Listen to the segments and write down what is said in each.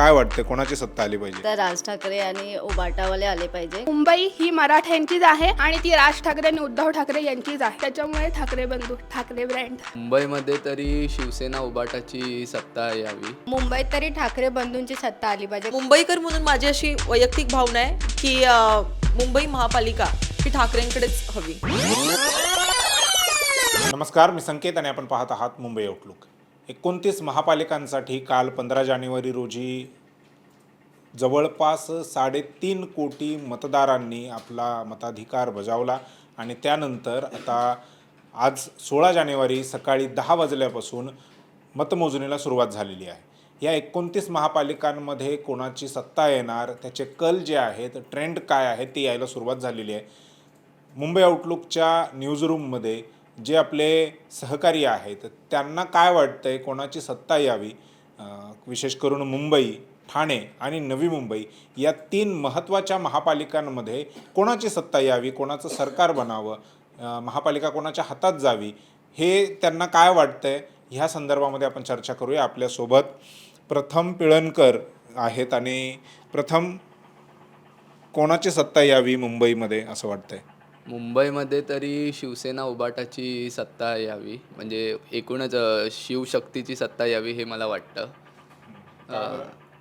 काय वाटतं कोणाची सत्ता आली पाहिजे? तर राज ठाकरे आणि उबाटावाले आले पाहिजे. मुंबई ही मराठ्यांचीच आहे आणि ती राज ठाकरे आणि उद्धव ठाकरे यांचीच आहे. त्याच्यामुळे ठाकरे बंधू ठाकरे ब्रँड मुंबईमध्ये तरी शिवसेना उबाटाची सत्ता यावी. मुंबईत तरी ठाकरे बंधूंची सत्ता आली पाहिजे. मुंबईकर म्हणून माझी अशी वैयक्तिक भावना आहे की अ, मुंबई महापालिका ही ठाकरेंकडेच हवी. नमस्कार मी संकेत आणि आपण पाहत आहात मुंबई आउटलुक एकोणतीस महापालिकांसाठी काल पंधरा जानेवारी रोजी जवळपास साडेतीन कोटी मतदारांनी आपला मताधिकार बजावला आणि त्यानंतर आता आज सोळा जानेवारी सकाळी दहा वाजल्यापासून मतमोजणीला सुरुवात झालेली आहे. या एकोणतीस महापालिकांमध्ये कोणाची सत्ता येणार त्याचे कल जे आहेत ट्रेंड काय आहे ते यायला सुरुवात झालेली आहे. मुंबई आउटलुकच्या न्यूजरूममध्ये जे आपले सहकारी आहेत त्यांना काय वाटतंय? कोणाची सत्ता यावी? विशेष करून मुंबई ठाणे आणि नवी मुंबई या तीन महत्त्वाच्या महापालिकांमध्ये कोणाची सत्ता यावी? कोणाचं सरकार बनावं? महापालिका कोणाच्या हातात जावी? हे त्यांना काय वाटतंय? ह्या संदर्भामध्ये आपण चर्चा करूया आपल्यासोबत. प्रथम पिळणकर आहेत आणि प्रथम कोणाची सत्ता यावी मुंबईमध्ये असं वाटतंय? मुंबईमध्ये तरी शिवसेना उबाटाची सत्ता यावी म्हणजे एकूणच अ, शिवशक्तीची सत्ता यावी हे मला वाटतं. अ,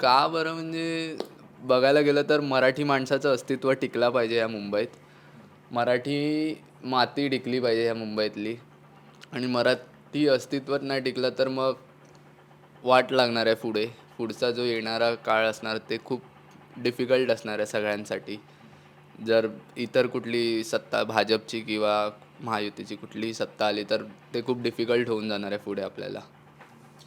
का बरं म्हणजे बघायला गेलं तर मराठी माणसाचं अस्तित्व टिकला पाहिजे या मुंबईत. मराठी माती टिकली पाहिजे या मुंबईतली. आणि मराठी अस्तित्वात नाही टिकलं तर मग वाट लागणार आहे पुढे. पुढचा जो येणारा काळ असणार ते खूप डिफिकल्ट असणार आहे सगळ्यांसाठी. जर इतर कुठली सत्ता भाजपची किंवा महायुतीची कुठलीही सत्ता आली तर ते खूप डिफिकल्ट होऊन जाणार आहे पुढे आपल्याला.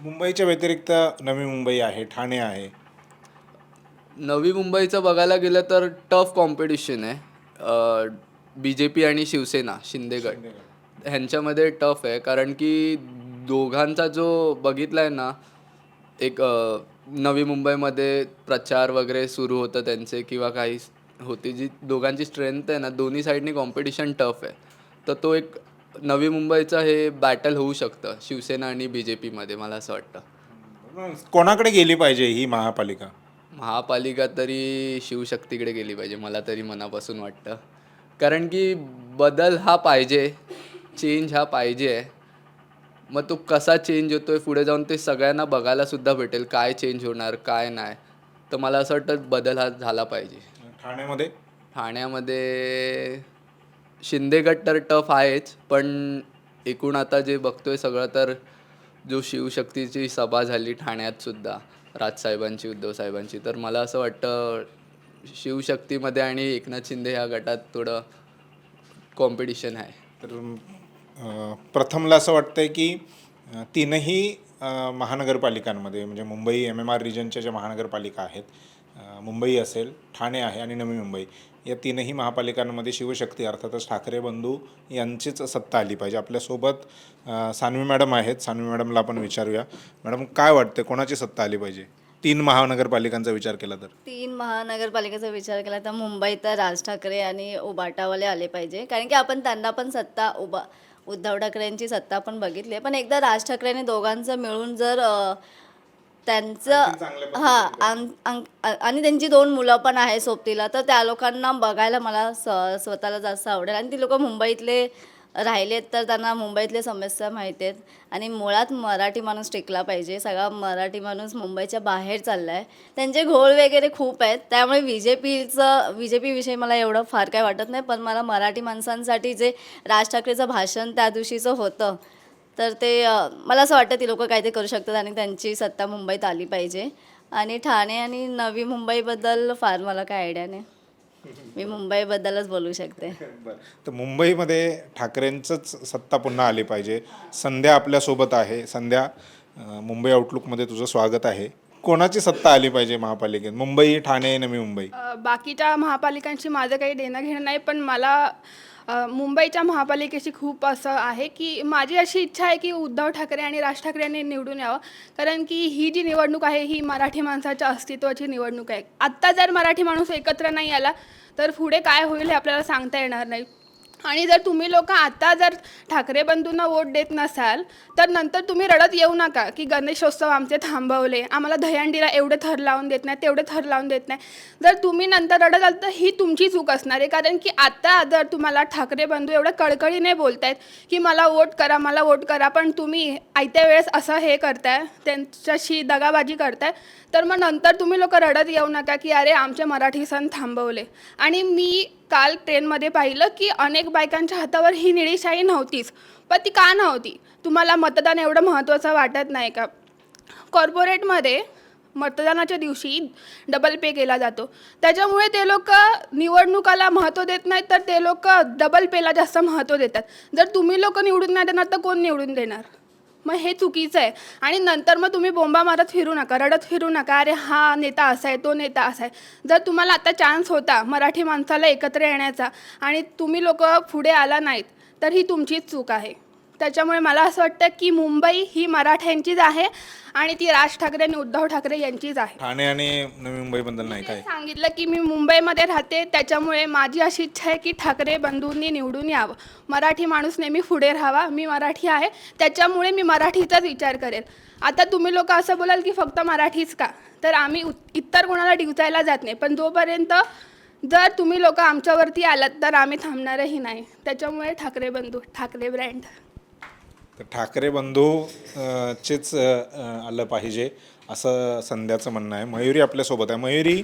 मुंबईच्या व्यतिरिक्त नवी मुंबई आहे ठाणे आहे. नवी मुंबईचं बघायला गेलं तर टफ कॉम्पिटिशन आहे. बी जे पी आणि शिवसेना शिंदेगड. ह्यांच्यामध्ये टफ आहे कारण की दोघांचा जो बघितला आहे ना एक अ, नवी मुंबईमध्ये प्रचार वगैरे सुरू होतं त्यांचे किंवा काही होती जी दोघांची स्ट्रेंथ आहे ना दोन्ही साईडनी कॉम्पिटिशन टफ आहे. तर तो एक नवी मुंबईचं हे बॅटल होऊ शकतं शिवसेना आणि बी जे पीमध्ये मला असं वाटतं. कोणाकडे गेली पाहिजे ही महापालिका? महापालिका तरी शिवशक्तीकडे गेली पाहिजे मला तरी मनापासून वाटतं. कारण की बदल हा पाहिजे चेंज हा पाहिजे. आहे मग तो कसा चेंज होतोय पुढे जाऊन ते सगळ्यांना बघायला सुद्धा भेटेल काय चेंज होणार काय नाही. तर मला असं वाटतं बदल हा झाला पाहिजे. ठाण्यामध्ये? ठाण्यामध्ये शिंदेगड तर टफ आहेच पण एकूण आता जे बघतोय सगळं तर जो शिवशक्तीची सभा झाली ठाण्यात सुद्धा राजसाहेबांची उद्धव साहेबांची तर मला असं वाटतं शिवशक्तीमध्ये आणि एकनाथ शिंदे ह्या गटात थोडं कॉम्पिटिशन आहे. तर प्रथमला असं वाटतंय की तीनही महानगरपालिकांमध्ये म्हणजे मुंबई एम एम आर रिजनच्या ज्या महानगरपालिका आहेत मुंबई असेल ठाणे आहे आणि नवी मुंबई या तीनही महापालिकांमध्ये शिवशक्ती अर्थातच ठाकरे बंधू यांचीच सत्ता आली पाहिजे. आपल्यासोबत सानवी मॅडम आहेत. सानवी मॅडमला आपण विचारूया. मॅडम काय वाटतं कोणाची सत्ता आली पाहिजे? तीन महानगरपालिकांचा विचार केला तर. तीन महानगरपालिकेचा विचार केला तर मुंबईत तर राज ठाकरे आणि उबाटावाले आले पाहिजे. कारण की आपण त्यांना पण सत्ता उबा उद्धव ठाकरेंची सत्ता पण बघितली आहे. पण एकदा राज ठाकरेने दोघांचं मिळून जर त्यांचं हां आणि त्यांची दोन मुलं पण आहे सोबतीला. तर त्या लोकांना बघायला मला स स्वतःला जास्त आवडेल. आणि ती लोक मुंबईतले राहिलेत तर त्यांना मुंबईतले समस्या माहिती आहेत. आणि मुळात मराठी माणूस टिकला पाहिजे. सगळा मराठी माणूस मुंबईच्या बाहेर चालला आहे त्यांचे घोळ वगैरे खूप आहेत. त्यामुळे बी जे पीचं बी जे पीविषयी मला एवढं फार काय वाटत नाही. पण मला मराठी माणसांसाठी जे राज ठाकरेचं भाषण त्या दिवशीचं होतं तर ते मला असं वाटतं ती लोक काय ते करू शकतात आणि त्यांची सत्ता मुंबईत आली पाहिजे. आणि ठाणे आणि नवी मुंबईबद्दल फार मला काय आयडिया नाही. मी मुंबईबद्दलच बोलू शकते. बरं. तर मुंबईमध्ये ठाकरेंचंच सत्ता पुन्हा आली पाहिजे. संध्या आपल्यासोबत आहे. संध्या मुंबई आउटलुकमध्ये तुझं स्वागत आहे. कोणाची सत्ता आली पाहिजे महापालिकेत? मुंबई ठाणे नवी मुंबई? बाकीच्या महापालिकांशी माझं काही देणं घेणं नाही पण मला अ, मुंबईच्या महापालिकेशी खूप असं आहे की माझी अशी इच्छा आहे की उद्धव ठाकरे आणि राज ठाकरे यांनी निवडून यावं. कारण की ही जी निवडणूक आहे ही मराठी माणसाच्या अस्तित्वाची निवडणूक आहे. आत्ता जर मराठी माणूस एकत्र नाही आला तर पुढे काय होईल हे आपल्याला सांगता येणार नाही. आणि जर तुम्ही लोक आता जर ठाकरे बंधूंना वोट देत नसाल तर नंतर तुम्ही रडत येऊ नका की गणेशोत्सव आमचे थांबवले आम्हाला दहीहंडीला एवढे थर लावून देत नाही तेवढे थर लावून देत नाही. जर तुम्ही नंतर रडत आल तर ही तुमची चूक असणार आहे. कारण की आता जर तुम्हाला ठाकरे बंधू एवढ्या कळकळीने बोलत आहेत की मला वोट करा मला वोट करा पण तुम्ही आयत्या वेळेस असं हे करताय त्यांच्याशी दगाबाजी करताय तर मग नंतर तुम्ही लोक रडत येऊ नका की अरे आमचे मराठी सण थांबवले. आणि मी काल ट्रेनमध्ये पाहिलं की अनेक बायकांच्या हातावर ही निळीशाही नव्हतीच. पण ती का नव्हती? तुम्हाला मतदान एवढं महत्त्वाचं वाटत नाही का? कॉर्पोरेटमध्ये मतदानाच्या दिवशी डबल पे केला जातो. त्याच्यामुळे ते लोक निवडणुकाला महत्त्व देत नाहीत तर ते लोक डबल पेला जास्त महत्त्व देतात. जर तुम्ही लोक निवडून नाही देणार तर कोण निवडून देणार? मग हे चुकीचं आहे. आणि नंतर मग तुम्ही बोंबा मारत फिरू नका रडत फिरू नका. अरे हा नेता असा आहे तो नेता असा आहे. जर तुम्हाला आता चान्स होता मराठी माणसाला एकत्र येण्याचा आणि तुम्ही लोक पुढे आला नाहीत तर ही तुमचीच चूक आहे. त्याच्यामुळे मला असं वाटतं की मुंबई ही मराठ्यांचीच आहे आणि ती राज ठाकरे आणि उद्धव ठाकरे यांचीच आहे. ठाणे आणि नवी मुंबईबद्दल नाही काय? सांगितलं की मी मुंबईमध्ये राहते त्याच्यामुळे माझी अशी इच्छा आहे की ठाकरे बंधूंनी निवडून यावं. मराठी माणूस नेहमी पुढे राहावा मी मराठी आहे. त्याच्यामुळे मी मराठीचाच विचार करेल आता तुम्ही लोक असं बोलाल की फक्त मराठीच का? तर आम्ही उत- इतर कोणाला डिवचायला जात नाही. पण जोपर्यंत जर तुम्ही लोक आमच्यावरती आलात तर आम्ही थांबणारही नाही. त्याच्यामुळे ठाकरे बंधू ठाकरे ब्रँड. तर ठाकरे बंधू चेच आलं पाहिजे असं संध्याचं म्हणणं आहे. मयुरी आपल्यासोबत आहे. मयुरी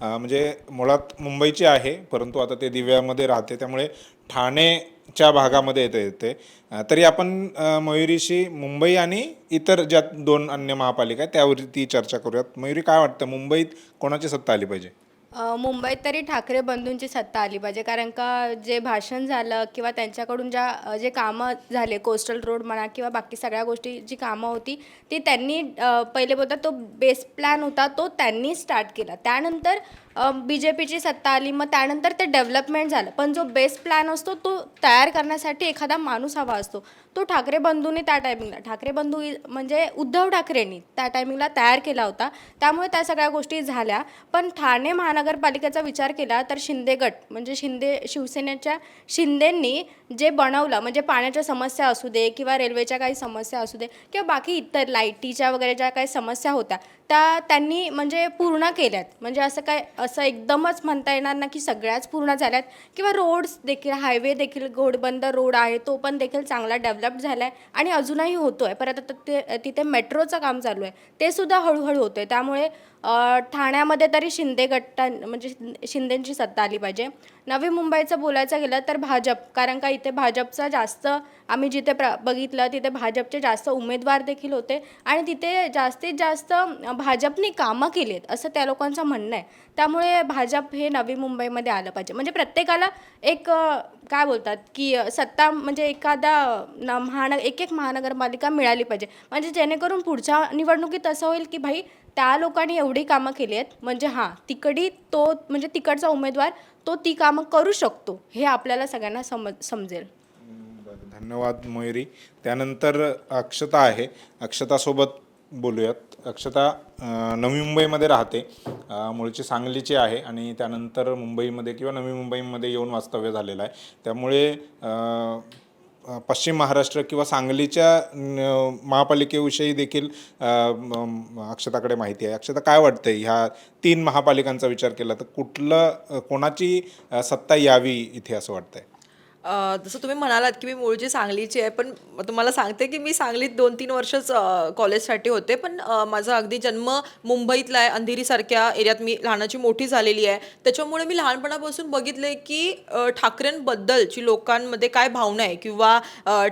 म्हणजे मुळात मुंबईची आहे परंतु आता ते दिव्यामध्ये राहते त्यामुळे ठाणेच्या भागामध्ये येते येते. तरी आपण मयुरीशी मुंबई आणि इतर ज्या दोन अन्य महापालिका आहेत त्यावरती चर्चा करूयात. मयुरी काय वाटतं? मुंबईत कोणाची सत्ता आली पाहिजे? मुंबईत तरी ठाकरे बंधूंची सत्ता आली पाहिजे. कारण का जे भाषण झालं किंवा त्यांच्याकडून ज्या जे कामं झाले कोस्टल रोड म्हणा किंवा बाकी सगळ्या गोष्टी जी कामं होती ती त्यांनी पहिले बोलतात तो बेस प्लॅन होता तो त्यांनी स्टार्ट केला. त्यानंतर बी जे पीची सत्ता आली मग त्यानंतर ते डेव्हलपमेंट झालं. पण जो बेस्ट प्लॅन असतो तो तयार करण्यासाठी एखादा माणूस हवा असतो. तो ठाकरे बंधूंनी त्या टायमिंगला ठाकरे बंधू म्हणजे उद्धव ठाकरेंनी त्या टायमिंगला तयार केला होता. त्यामुळे त्या सगळ्या गोष्टी झाल्या. पण ठाणे महानगरपालिकेचा विचार केला तर शिंदे गट म्हणजे शिंदे शिवसेनेच्या शिंदेंनी जे बनवलं म्हणजे पाण्याच्या समस्या असू दे किंवा रेल्वेच्या काही समस्या असू दे किंवा बाकी इतर लाईटीच्या वगैरे ज्या काही समस्या होत्या त्या त्यांनी म्हणजे पूर्ण केल्यात. म्हणजे असं काय असं एकदमच म्हणता येणार ना की सगळ्याच पूर्ण झाल्यात. किंवा रोड्स देखील हायवे देखील घोडबंद रोड आहे तो पण देखील चांगला डेव्हलप झाला आहे आणि अजूनही होतो आहे परत आता ते तिथे मेट्रोचं काम चालू आहे. ते सुद्धा हळूहळू होतं आहे त्यामुळे ठाण्यामध्ये तरी शिंदे गट्टां म्हणजे शिंदेंची सत्ता आली पाहिजे. नवी मुंबईचं बोलायचं गेलं तर भाजप कारण का इथे भाजपचा जास्त आम्ही जिथे प्र बघितलं तिथे भाजपचे जास्त उमेदवार देखील होते आणि तिथे जास्तीत जास्त भाजपनी कामं केली आहेत असं त्या लोकांचं म्हणणं आहे. त्यामुळे भाजप हे नवी मुंबईमध्ये आलं पाहिजे. म्हणजे प्रत्येकाला एक काय बोलतात की सत्ता म्हणजे एखादा न महानग एक एक महानगरपालिका मिळाली पाहिजे. म्हणजे जेणेकरून पुढच्या निवडणुकीत असं होईल की भाई त्या लोकांनी एवढी कामं केली आहेत. म्हणजे हां तिकडी तो म्हणजे तिकडचा उमेदवार तो ती कामं करू शकतो हे आपल्याला सगळ्यांना समज समजेल. बरं, धन्यवाद मयुरी त्यानंतर अक्षता आहे. अक्षतासोबत बोलूयात. अक्षता अं, नवी मुंबईमध्ये राहते. अं, मूळची सांगलीची आहे आणि त्यानंतर मुंबईमध्ये किंवा नवी मुंबईमध्ये येऊन वास्तव्य झालेलं आहे. त्यामुळे अं, पश्चिम महाराष्ट्र किंवा सांगलीच्या महापालिकेविषयी देखील अक्षताकडे माहिती आहे. अक्षता काय वाटतंय? ह्या तीन महापालिकांचा विचार केला तर कुठलं कोणाची सत्ता यावी इथे असं वाटतंय? जसं तुम्ही म्हणालात की मी मूळची सांगलीची आहे पण तुम्हाला सांगते की मी सांगलीत दोन तीन वर्षच कॉलेजसाठी होते पण माझा अगदी जन्म मुंबईतला आहे. अंधेरीसारख्या एरियात मी लहानाची मोठी झालेली आहे. त्याच्यामुळे मी लहानपणापासून बघितले की ठाकरेंबद्दलची लोकांमध्ये काय भावना आहे किंवा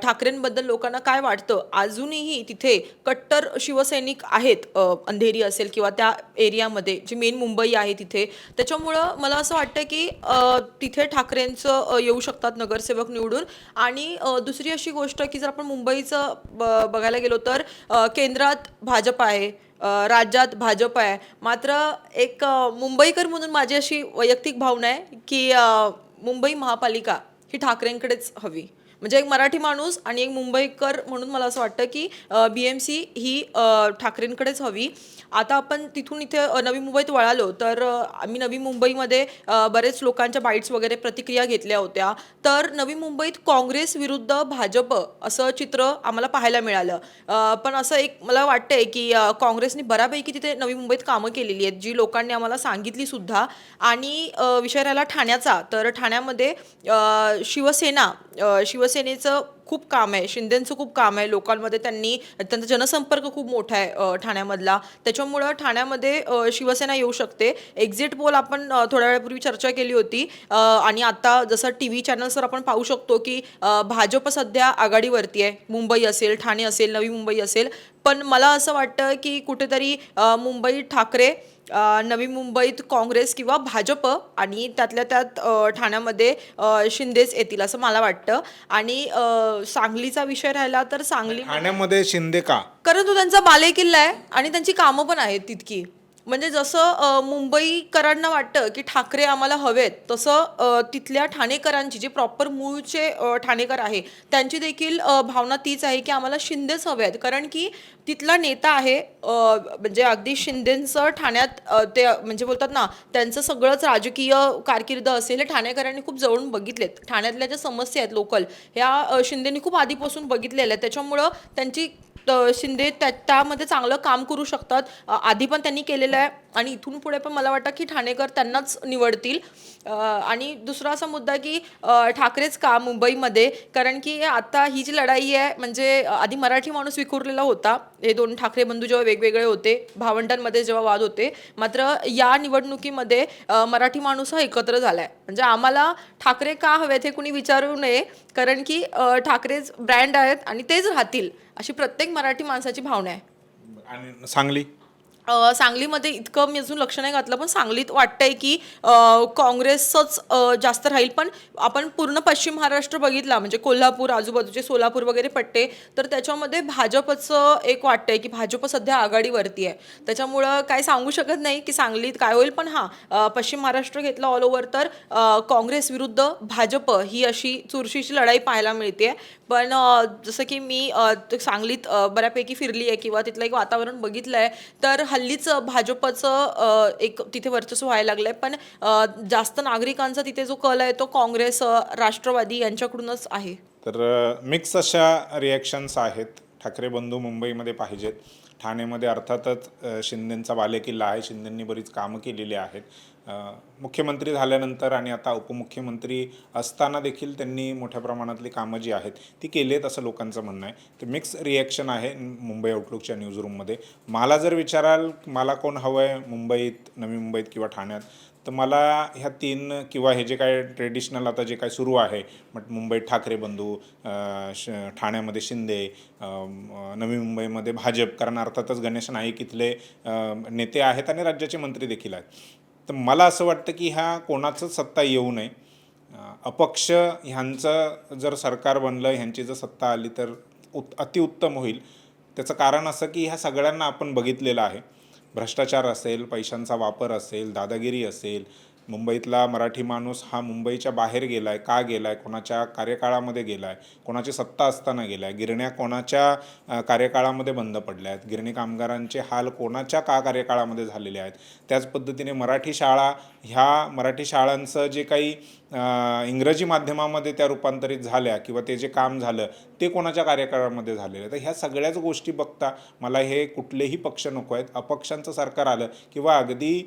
ठाकरेंबद्दल लोकांना काय वाटतं? अजूनही तिथे कट्टर शिवसैनिक आहेत अंधेरी असेल किंवा त्या एरियामध्ये जी मेन मुंबई आहे तिथे. त्याच्यामुळं मला असं वाटतं की तिथे ठाकरेंचं येऊ शकतात नगर नगरसेवक निवडून. आणि दुसरी अशी गोष्ट की जर आपण मुंबईचं ब- बघायला गेलो तर केंद्रात भाजप आहे राज्यात भाजप आहे. मात्र एक मुंबईकर म्हणून माझी अशी वैयक्तिक भावना आहे की मुंबई महापालिका ही ठाकरेंकडेच हवी. म्हणजे एक मराठी माणूस आणि एक मुंबईकर म्हणून मला असं वाटतं की बी एम सी ही ठाकरेंकडेच हवी. आता आपण तिथून इथे नवी मुंबईत वळालो तर आम्ही नवी मुंबईमध्ये बरेच लोकांच्या बाईट्स वगैरे प्रतिक्रिया घेतल्या होत्या. तर नवी मुंबईत काँग्रेस विरुद्ध भाजप असं चित्र आम्हाला पाहायला मिळालं. पण असं एक मला वाटतंय की काँग्रेसने बऱ्यापैकी तिथे नवी मुंबईत कामं केलेली आहेत जी लोकांनी आम्हाला सांगितली सुद्धा. आणि विषय राहिला ठाण्याचा. तर ठाण्यामध्ये शिवसेना शिवसेनेचं खूप काम आहे. शिंदेचं खूप काम आहे. लोकांमध्ये त्यांनी त्यांचा जनसंपर्क खूप मोठा आहे ठाण्यामधला. त्याच्यामुळं ठाण्यामध्ये शिवसेना येऊ शकते. एक्झिट पोल आपण थोड्या वेळापूर्वी चर्चा केली होती. आणि आता जसं टी व्ही चॅनल्सवर आपण पाहू शकतो की भाजप सध्या आघाडीवरती आहे. मुंबई असेल ठाणे असेल नवी मुंबई असेल. पण मला असं वाटतं की कुठेतरी मुंबई ठाकरे नवी मुंबईत काँग्रेस किंवा भाजप आणि त्यातल्या त्यात ठाण्यामध्ये शिंदेच येतील असं मला वाटतं. आणि अ, सांगलीचा विषय राहिला तर सांगली ठाण्यामध्ये शिंदे का? कारण तो त्यांचा बालेकिल्ला आहे आणि त्यांची कामं पण आहेत तितकी. म्हणजे जसं मुंबईकरांना वाटतं की ठाकरे आम्हाला हवेत तसं तिथल्या ठाणेकरांची जे प्रॉपर मूळचे ठाणेकर आहे त्यांची देखील भावना तीच आहे की आम्हाला शिंदेच हवे आहेत कारण की तिथला नेता आहे म्हणजे अगदी शिंदेंचं ठाण्यात ते म्हणजे बोलतात ना त्यांचं सगळंच राजकीय कारकीर्द असेल हे ठाणेकरांनी खूप जवळून बघितलेत. ठाण्यातल्या ज्या समस्या आहेत लोकल ह्या शिंदेनी खूप आधीपासून बघितलेल्या आहेत. त्याच्यामुळं त्यांची शिंदे त्या त्यामध्ये चांगलं काम करू शकतात. आधी पण त्यांनी केलेलं आहे. आणि इथून पुढे पण मला वाटतं की ठाणेकर त्यांनाच निवडतील. आणि दुसरा असा मुद्दा की ठाकरेच का मुंबईमध्ये? कारण की आता ही जी लढाई आहे म्हणजे आधी मराठी माणूस विखुरलेला होता. हे दोन ठाकरे बंधू जेव्हा वेगवेगळे होते भावंडांमध्ये जेव्हा वाद होते मात्र या निवडणुकीमध्ये मराठी माणूस हा एकत्र झाला आहे म्हणजे आम्हाला ठाकरे का हवेत हे कुणी विचारू नये? कारण की ठाकरेच ब्रँड आहेत आणि तेच राहतील अशी प्रत्येक मराठी माणसाची भावना आहे. आणि सांगली? सांगलीमध्ये इतकं मी अजून लक्ष नाही घातलं पण सांगलीत वाटतंय की काँग्रेसच जास्त राहील. पण आपण पूर्ण पश्चिम महाराष्ट्र बघितला म्हणजे कोल्हापूर आजूबाजूचे सोलापूर वगैरे पट्टे तर त्याच्यामध्ये भाजपचं एक वाटतंय की भाजप सध्या आघाडीवरती आहे. त्याच्यामुळं काय सांगू शकत नाही की सांगलीत काय होईल पण हां पश्चिम महाराष्ट्र घेतलं ऑल ओव्हर तर काँग्रेस विरुद्ध भाजप ही अशी चुरशीची लढाई पाहायला मिळते पण जसं की मी सांगलीत बऱ्यापैकी फिरली आहे किंवा तिथलं एक वातावरण बघितलं आहे तर हल्लीच भाजपचं एक तिथे वर्चस्व व्हायला लागलं आहे पण जास्त नागरिकांचा तिथे जो कल आहे तो काँग्रेस राष्ट्रवादी यांच्याकडूनच आहे. तर मिक्स अशा रिॲक्शन्स आहेत. ठाकरे बंधू मुंबईमध्ये पाहिजेत. ठाणेमध्ये अर्थातच शिंदेंचा बालेकिल्ला आहे. शिंदेंनी बरीच कामं केलेली आहेत. मुख्यमंत्री झाल्यानंतर आणि आता उपमुख्यमंत्री असताना देखील त्यांनी मोठ्या प्रमाणातली कामं जी आहेत ती केली आहेत असं लोकांचं म्हणणं आहे. तर मिक्स रिॲक्शन आहे मुंबई आउटलुकच्या न्यूजरूममध्ये मला जर विचाराल मला कोण हवं आहे मुंबईत नवी मुंबईत किंवा ठाण्यात तर मला ह्या तीन किंवा हे जे काय ट्रेडिशनल आता जे काय सुरू आहे मग मुंबईत ठाकरे बंधू श ठाण्यामध्ये शिंदे नवी मुंबईमध्ये भाजप कारण अर्थातच गणेश नाईक इथले नेते आहेत आणि राज्याचे मंत्री देखील आहेत. तर मला असं वाटतं की ह्या कोणाचं सत्ता येऊ नये. अपक्ष ह्यांचं जर सरकार बनलं ह्यांची जर सत्ता आली तर उत अतिउत्तम होईल. त्याचं कारण असं की ह्या सगळ्यांना आपण बघितलेलं आहे. भ्रष्टाचार असेल पैशांचा वापर असेल दादागिरी असेल मुंबईतला मराठी माणूस हा मुंबईच्या बाहेर गेला आहे का गेला आहे कोणाच्या कार्यकाळामध्ये गेला आहे कोणाची सत्ता असताना गेला आहे गिरण्या कोणाच्या कार्यकाळामध्ये बंद पडल्या आहेत गिरणी कामगारांचे हाल कोणाच्या का कार्यकाळामध्ये झालेले आहेत? त्याच पद्धतीने मराठी शाळा ह्या मराठी शाळांचं जे काही इंग्रजी माध्यमामध्ये त्या रूपांतरित झाल्या किंवा ते जे काम झालं ते कोणाच्या कार्यकाळामध्ये झालेलं? तर ह्या सगळ्याच गोष्टी बघता मला हे कुठलेही पक्ष नको आहेत. अपक्षांचं सरकार आलं किंवा अगदी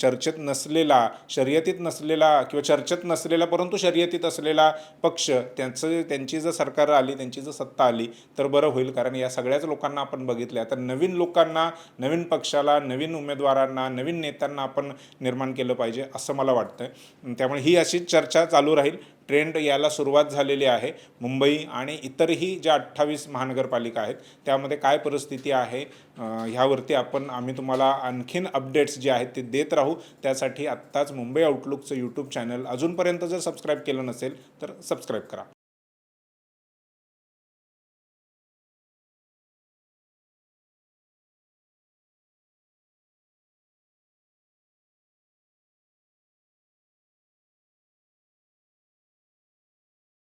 चर्चेत नसलेला शर्यतीत नसलेला किंवा चर्चेत नसलेला परंतु शर्यतीत असलेला पक्ष त्यांचं त्यांची जर सरकार आली त्यांची जर सत्ता आली तर बरं होईल. कारण या सगळ्याच लोकांना आपण बघितलं तर नवीन लोकांना नवीन पक्षाला नवीन उमेदवारांना नवीन नेत्यांना आपण निर्माण केलं पाहिजे असं मला वाटतं त्यामुळे ही अशीच चर्चा चालू राहील. ट्रेंड यायला सुरुवात झालेली आहे. मुंबई आणि इतरही ज्या अठ्ठावीस महानगरपालिका आहेत त्यामध्ये काय परिस्थिती आहे ह्यावरती आपण आम्ही तुम्हाला आणखीन अपडेट्स जे आहेत ते देत राहू. त्यासाठी आत्ताच मुंबई आउटलुकचं यूट्यूब चॅनल अजूनपर्यंत जर सबस्क्राईब केलं नसेल तर सबस्क्राईब करा.